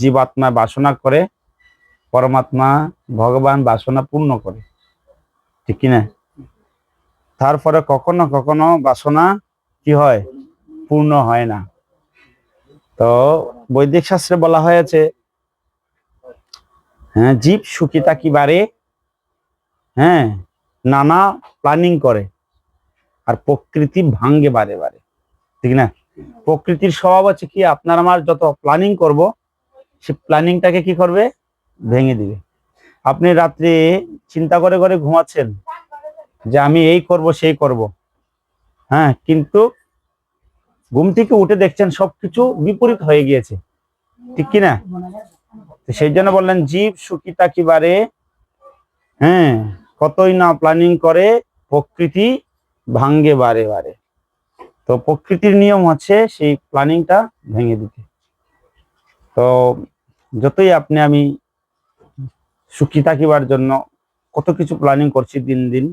জীবাত্মা বাসনা করে, পরমাত্মা ভগবান বাসনা পূর্ণ করে। ঠিক কিনা তারপরে কখনো কখনো বাসনা কি হয়? পূর্ণ হয় না। তো বৈদিক শাস্ত্রে বলা হয়েছে হ্যাঁ জীব সুখী বারে হ্যাঁ নানা প্ল্যানিং করে, আর প্রকৃতি ভাঙ্গে বারে বারে। ঠিক না? প্রকৃতির স্বভাব হচ্ছে কি, আপনার আমার যত প্ল্যানিং করব সে প্ল্যানিংটাকে কি করবে? ভেঙে দিবে। আপনি রাত্রে চিন্তা করে করে ঘুমাচ্ছেন যে আমি এই করব, সেই করব। হ্যাঁ কিন্তু ঘুম থেকে উঠে দেখছেন সবকিছু বিপরীত হয়ে গিয়েছে। ঠিক কি না? তো সেই জন্য বললেন, জীব সুখী তাকিবারে হ্যাঁ কতই না প্ল্যানিং করে, প্রকৃতি ভাঙ্গে বারে বারে। তো প্রকৃতির নিয়ম হচ্ছে সেই প্ল্যানিংটা ভেঙে দিতে। তো যতই আপনি আমি সুখী থাকিবার জন্য কত কিছু প্ল্যানিং করছি দিন দিন